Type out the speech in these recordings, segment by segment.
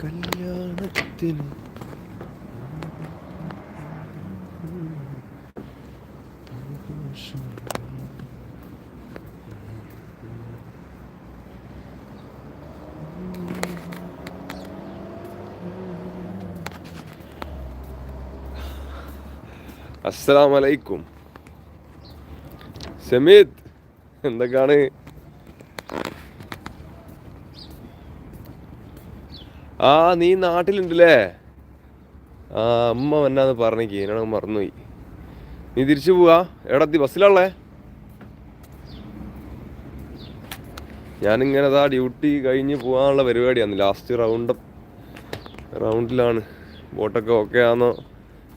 കല്യാണത്തിന്. അസ്സലാം വലൈക്കും ഷമീദ് എന്തൊക്കെയാണ്? ആ നീ നാട്ടിലുണ്ടല്ലേ? ആ അമ്മ വന്നാന്ന് പറഞ്ഞേക്ക്. എന്നോട് മറന്നുപോയി. നീ തിരിച്ചു പോവാ. എവിടെത്തി ബസ്സിലാളേ ഞാനിങ്ങനെ ദാ ഡ്യൂട്ടി കഴിഞ്ഞ് പോകാനുള്ള പരിപാടിയാണ്. ലാസ്റ്റ് റൗണ്ട് റൗണ്ടിലാണ്. ബോട്ടൊക്കെ ഓക്കെ ആണോ?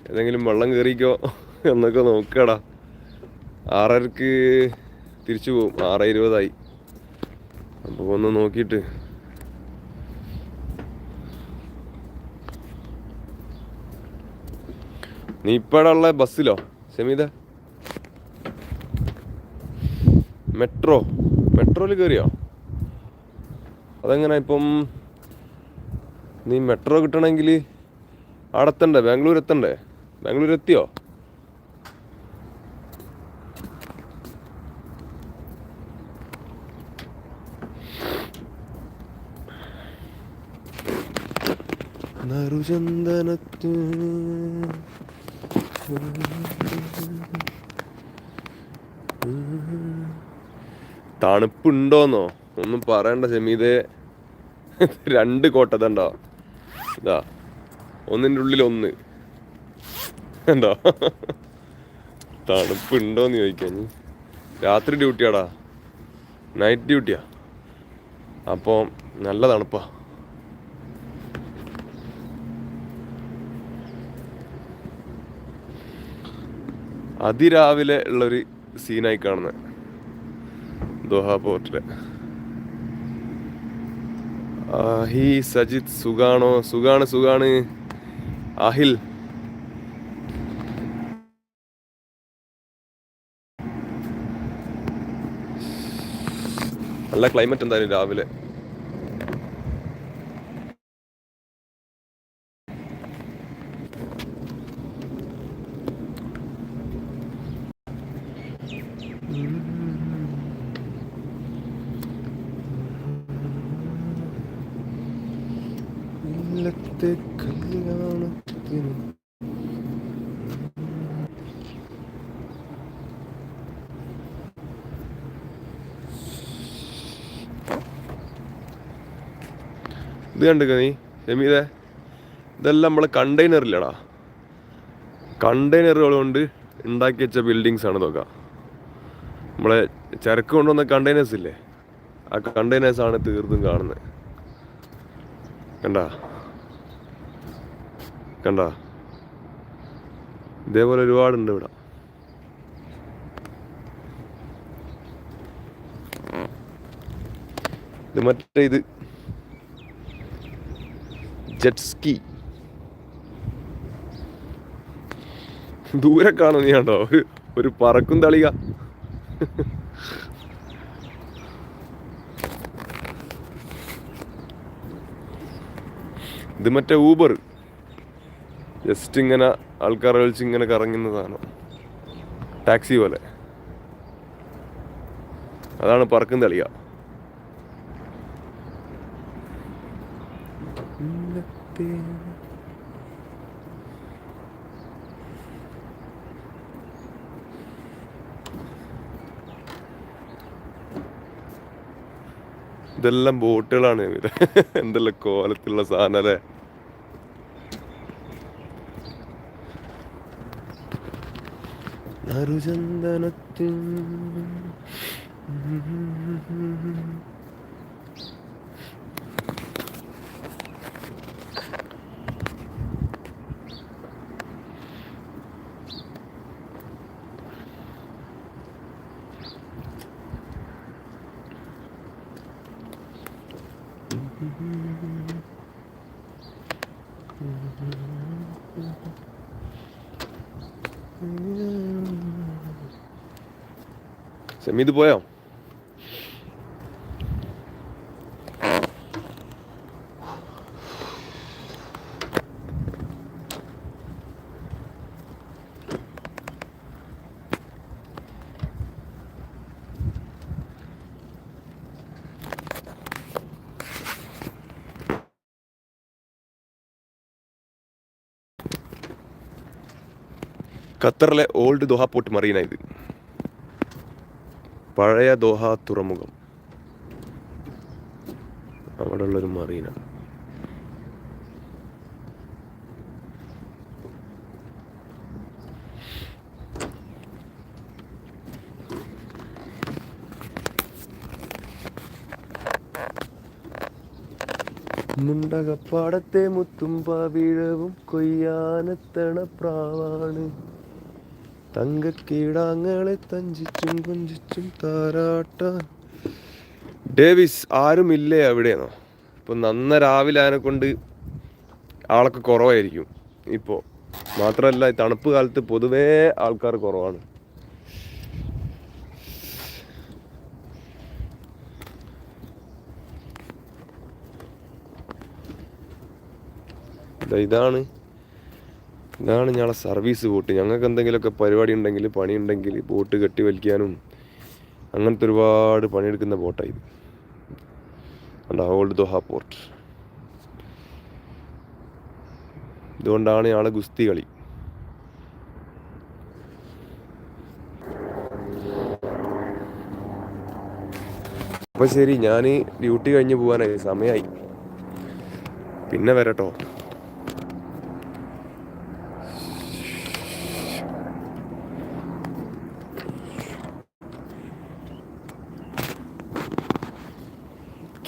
ഏതെങ്കിലും വെള്ളം കയറിക്കോ എന്നൊക്കെ നോക്കടാ. ആറരക്ക് തിരിച്ചു പോകും ആറ് ഇരുപതായി. അപ്പോൾ ഒന്ന് നോക്കിയിട്ട് നീ ഇപ്പോഴുള്ള ബസ്സിലോ? ഷമീദ മെട്രോ? മെട്രോയിൽ കയറിയോ അതെങ്ങനെ ഇപ്പം? നീ മെട്രോ കിട്ടണമെങ്കിൽ അവിടെ എത്തണ്ടേ ബാംഗ്ലൂർ എത്തണ്ടേ ബാംഗ്ലൂർ എത്തിയോ നറുചന്ദനത്തിന് തണുപ്പുണ്ടോന്നോ? ഒന്നും പറയണ്ട ജമീദ് രണ്ട് കോട്ടതുണ്ടോ? ഇതാ. ഒന്നിന്റെ ഉള്ളിൽ ഒന്ന് ഉണ്ടോ തണുപ്പുണ്ടോന്ന് ചോദിക്കാൻ രാത്രി ഡ്യൂട്ടിയാടാ. നൈറ്റ് ഡ്യൂട്ടിയാ അപ്പോൾ നല്ല തണുപ്പാ. അതിരാവിലെ ഉള്ളൊരു സീനായി കാണുന്നത് ദോഹ പോർട്ടിൽ. ഹി സജിത് സുഖാണോ? സുഖാണ് സുഖാണ്. അഹിൽ. നല്ല ക്ലൈമറ്റ് എന്തായാലും രാവിലെ. ഇത് കണ്ടിക്ക നീ? ജമീതെ ഇതെല്ലാം നമ്മളെ കണ്ടെയ്നറിലടാ കണ്ടെയ്നറുകൾ കൊണ്ട് ഉണ്ടാക്കി വെച്ച ബിൽഡിങ്സ് ആണ് നോക്കുക നമ്മളെ ചരക്ക് കൊണ്ടുവന്ന കണ്ടെയ്നേഴ്സ് ഇല്ലേ? ആ കണ്ടെയ്നേഴ്സ് ആണ് തീർത്തും കാണുന്നത് കണ്ട? കണ്ട? ഇതേപോലെ ഒരുപാടുണ്ട് ഇവിടെ. ഇത് മറ്റേ ഇത് ജെറ്റ് സ്കി ദൂരെ കാണുന്ന ഒരു ഒരു പറക്കും തളിക. ഇത് മറ്റേ ഊബർ ജസ്റ്റ് ഇങ്ങനെ ആൾക്കാരെ വിളിച്ച് ഇങ്ങനെ കറങ്ങുന്നതാണ്. ടാക്സി പോലെ. അതാണ് പറക്കും തളിക. ഇതെല്ലാം ബോട്ടുകളാണ് ഇത് എന്തെല്ലാം കോലത്തിലുള്ള സാധനം അല്ലേ? Você é meio do boião. ഖത്തറിലെ ഓൾഡ് ദോഹ പോർട്ട് മറീന ഇത് പഴയ ദോഹ തുറമുഖം. അവിടെ ഉള്ളൊരു മറീന. മുണ്ടകപ്പാടത്തെ മുത്തുമ്പ വീഴവും കൊയ്യാനത്തണ പ്രാവാണ്. തങ്കക്കീടാങ്ങളെ തഞ്ചിച്ചും കുഞ്ചിച്ചും താരാട്ടാൻ. ഡേവിസ് ആരുമില്ലേ അവിടെയാണോ ഇപ്പൊ നന്ന രാവിലെ അതിനെ കൊണ്ട് ആളൊക്കെ കുറവായിരിക്കും. ഇപ്പോൾ മാത്രമല്ല തണുപ്പ് കാലത്ത് പൊതുവേ ആൾക്കാർ കുറവാണ്. ഇതാണ് ഇതാണ് ഞങ്ങളെ സർവീസ് ബോട്ട് ഞങ്ങൾക്ക് എന്തെങ്കിലുമൊക്കെ പരിപാടി ഉണ്ടെങ്കിൽ പണി ഉണ്ടെങ്കിൽ ബോട്ട് കെട്ടി വലിക്കാനും അങ്ങനത്തെ ഒരുപാട് പണിയെടുക്കുന്ന ബോട്ടായി ഇത്. ഓൾഡ് ദോഹ പോർട്ട് ഇതുകൊണ്ടാണ് ഞങ്ങളെ ഗുസ്തി കളി. അപ്പൊ ശരി ഞാൻ ഡ്യൂട്ടി കഴിഞ്ഞ് പോകാനായി സമയമായി പിന്നെ വരട്ടോ.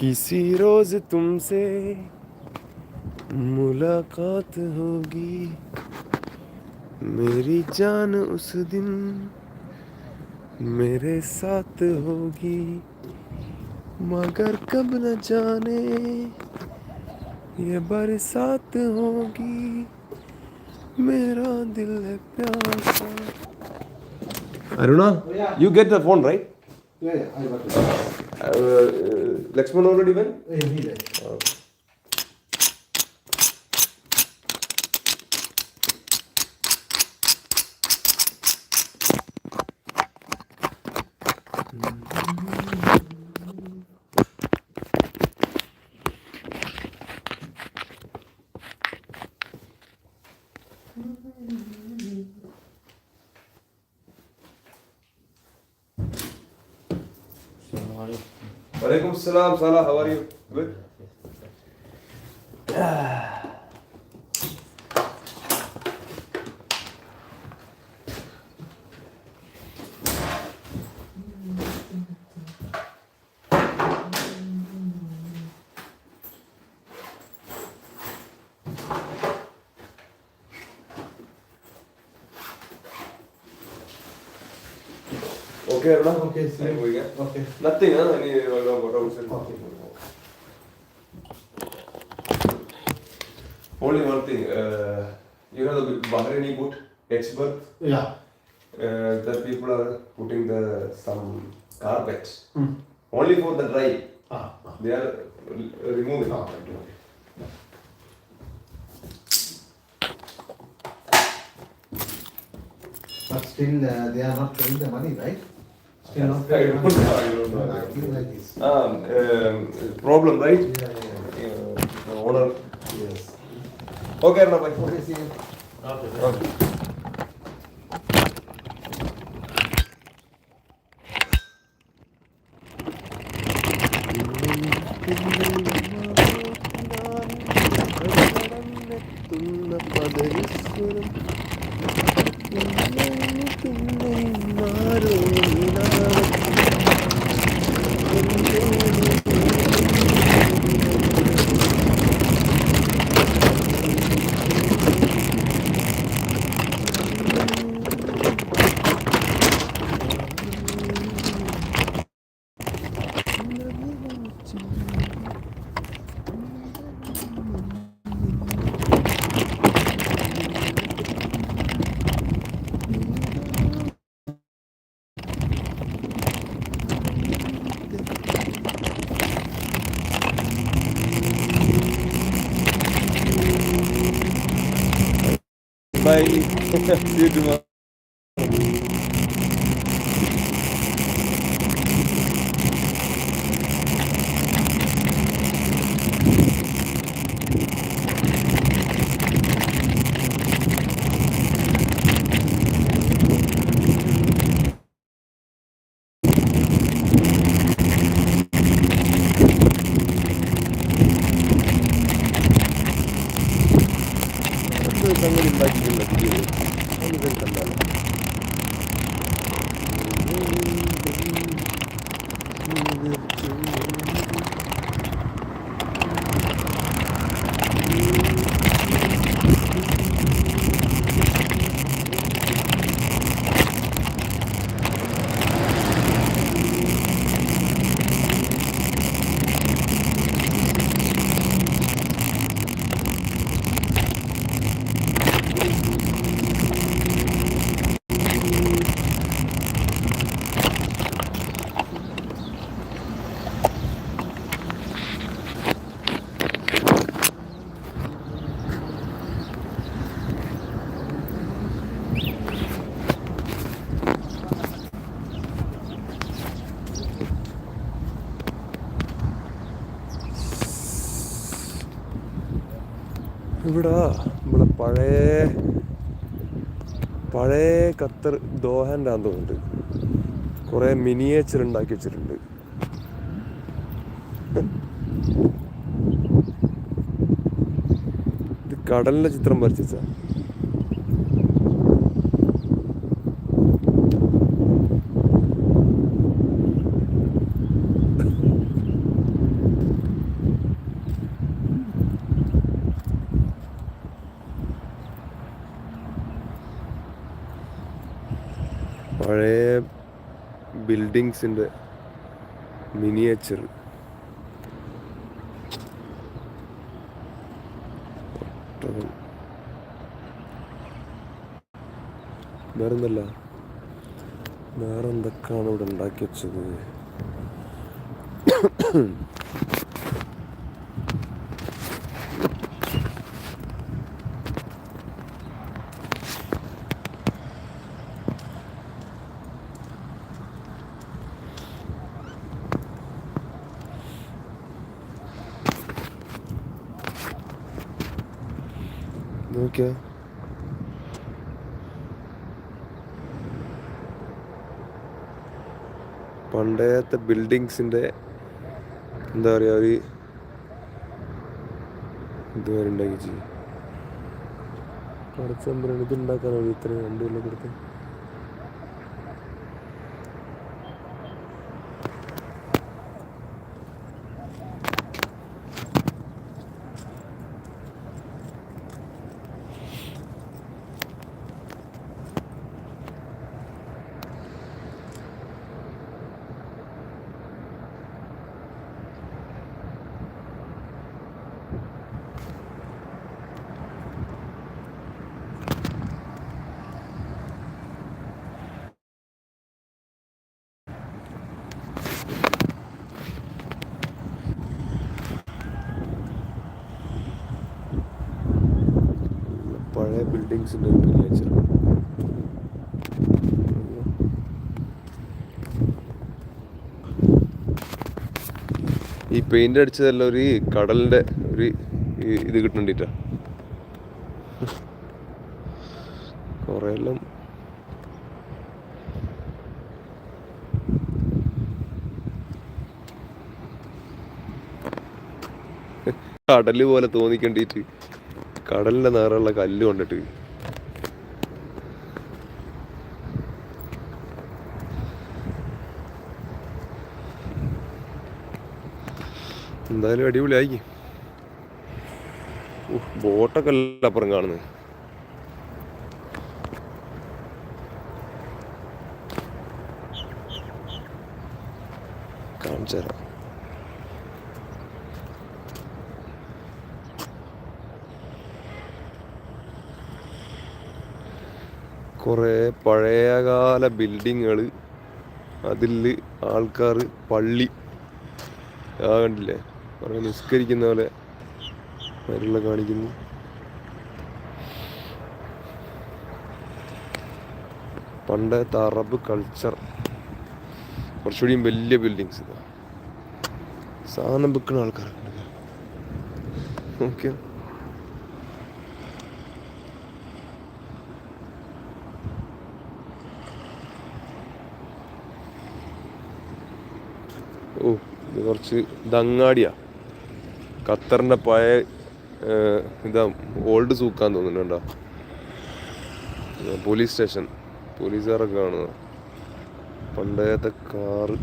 किसी रोज तुमसे मुलाकात होगी। मेरी जान उस दिन मेरे साथ होगी। मगर कब न जाने ये बरसात होगी। मेरा दिल है प्यासा। Aruna you get the phone right? Yeah, yeah, I got it. Lexman already went? वालेकुम सलाम साला how are you good Okay. Nothing, huh? Any uh, what outside? Okay. Only one thing. Uh, you know the Bahraini boat, expert. Yeah. Uh, that people are putting the some carpet Hmm. only for the dry. Ah, ah. They are removing. Ah, right, okay. But still, uh, they are not paying the money, right? Problem, right? Yeah, yeah. Uh, owner. Yes. Okay, Rabbi. Okay, see you. Okay. okay. Büyük ഇവിടെ നമ്മളെ പഴയ പഴയ Qatar ദോഹന്റെ തോന്നുന്നുണ്ട്. കുറേ miniature ഉണ്ടാക്കി വെച്ചിട്ടുണ്ട്. ഇത് കടലിന്റെ ചിത്രം വരച്ചാ പഴയ ബിൽഡിങ്സിന്റെ മിനിയേച്ചർ. വേറെന്തല്ല? വേറെ എന്തൊക്കെയാണ് ഇവിടെ ഉണ്ടാക്കി വെച്ചത്? നോക്കിയാ പണ്ടത്തെ ബിൽഡിങ്സിന്റെ എന്താ പറയാ ഒരു ഇതുവരെ ഉണ്ടാക്കി ചെയ്യും പഠിച്ചമ്പരം ഇത് ഉണ്ടാക്കാനോ ഇത്രയും രണ്ടു കൊല്ലം കൊടുത്ത്? പഴയ ബിൽഡിങ്സിന്റെ ഒരു മിനിയേച്ചർ ഈ പെയിന്റ് അടിച്ചതെല്ലാം ഒരു കടലിന്റെ ഒരു ഇത് കിട്ടണ്ടിട്ടാ കൊറേ കടൽ പോലെ തോന്നിക്കണ്ടിട്ട്. കടലിന്റെ നേരെയുള്ള കല്ല് കൊണ്ടിട്ട്. എന്തായാലും അടിപൊളിയായി. ബോട്ടൊക്കെ അല്ല അപ്പുറം കാണുന്നത്. കുറേ പഴയകാല ബിൽഡിങ്ങുകൾ അതിൽ ആൾക്കാർ പള്ളി. ആ കണ്ടില്ലേ? കുറേ നിസ്കരിക്കുന്ന പോലെ അതിലുള്ള കാണിക്കുന്നു. പണ്ടത്തെ അറബ് കൾച്ചർ. കുറച്ചുകൂടിയും വലിയ ബിൽഡിങ്സ് സാധനം വിൽക്കുന്ന ആൾക്കാരൊക്കെ ഓക്കെ ഓ ഇത് കുറച്ച് ദങ്ങാടിയാ. ഖത്തറിന്റെ പഴയ ഇതാ ഓൾഡ് സൂക്കാൻ തോന്നുന്നുണ്ടോ? Police station. പോലീസുകാരൊക്കെ കാണുക പണ്ടത്തെ കാറ്.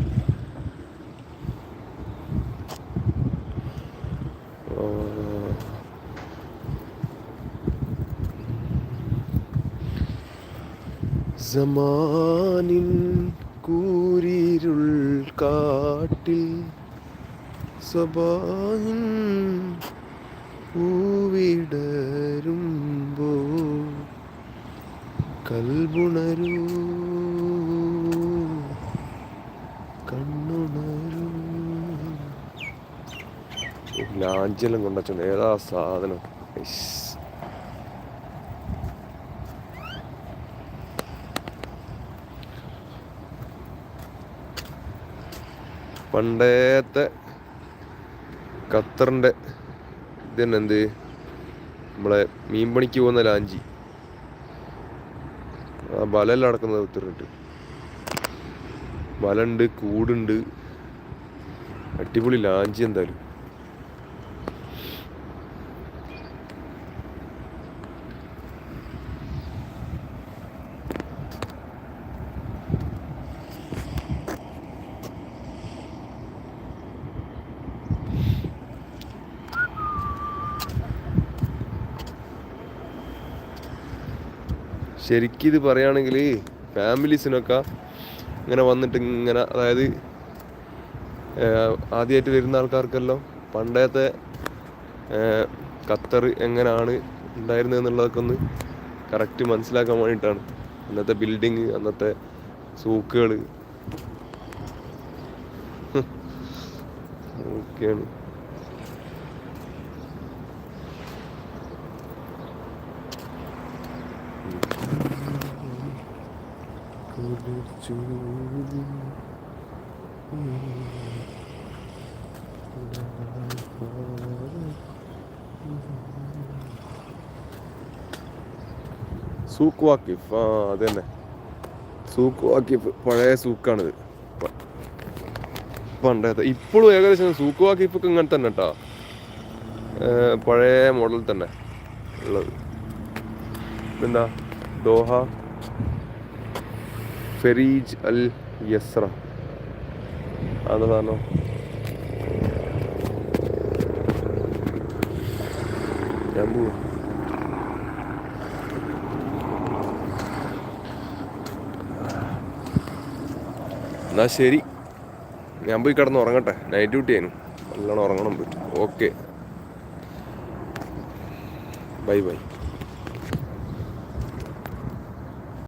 സമാനിൻ കൂരിരുൾ കാട്ടിൽ സബാഹിൻ പൂവിടരുമ്പോ കൽബുണരൂ കണ്ണുണരൂ ലാഞ്ചലം കൊണ്ടച്ചോ ഏതാ സാധനം. പണ്ടത്തെ ഖത്തറിന്റെ ഇതന്നെ എന്ത് നമ്മളെ മീൻ പണിക്ക് പോകുന്ന ലാഞ്ചി. ആ ബലല്ല നടക്കുന്നത് ഉത്തരട്ട് ബലുണ്ട് കൂടുണ്ട്. അടിപൊളി ലാഞ്ചി എന്തായാലും. ശരിക്കും ഇത് പറയുകയാണെങ്കിൽ ഫാമിലീസിനൊക്കെ ഇങ്ങനെ വന്നിട്ട് ഇങ്ങനെ അതായത് ആദ്യമായിട്ട് വരുന്ന ആൾക്കാർക്കെല്ലാം പണ്ടത്തെ ഖത്തർ എങ്ങനെയാണ് ഉണ്ടായിരുന്നത് എന്നുള്ളതൊക്കെ ഒന്ന് കറക്റ്റ് മനസ്സിലാക്കാൻ വേണ്ടിയിട്ടാണ്. അന്നത്തെ ബിൽഡിങ് അന്നത്തെ സൂക്കുകൾ ഒക്കെയാണ് സൂക്ക് വാക്കിഫ് ആ അത് തന്നെ സൂക്ക് വാക്കിഫ് പഴയ സൂക്കാണിത്. പണ്ടത്തെ. ഇപ്പോഴും ഏകദേശം സൂക്ക് വാക്കിഫൊക്കെ ഇങ്ങനെ തന്നെ കേട്ടോ പഴയ മോഡൽ തന്നെ ഉള്ളത്. എന്താ ദോഹ. ഫെരീജ് അൽ യസ്ര. അത് സാധനം ഞാൻ എന്നാ ശരി. ഞാൻ പോയി കിടന്ന് ഉറങ്ങട്ടെ. നൈറ്റ് ഡ്യൂട്ടി ആയിരുന്നു. നല്ലോണം ഉറങ്ങണം പറ്റും ഓക്കെ ബൈ ബൈ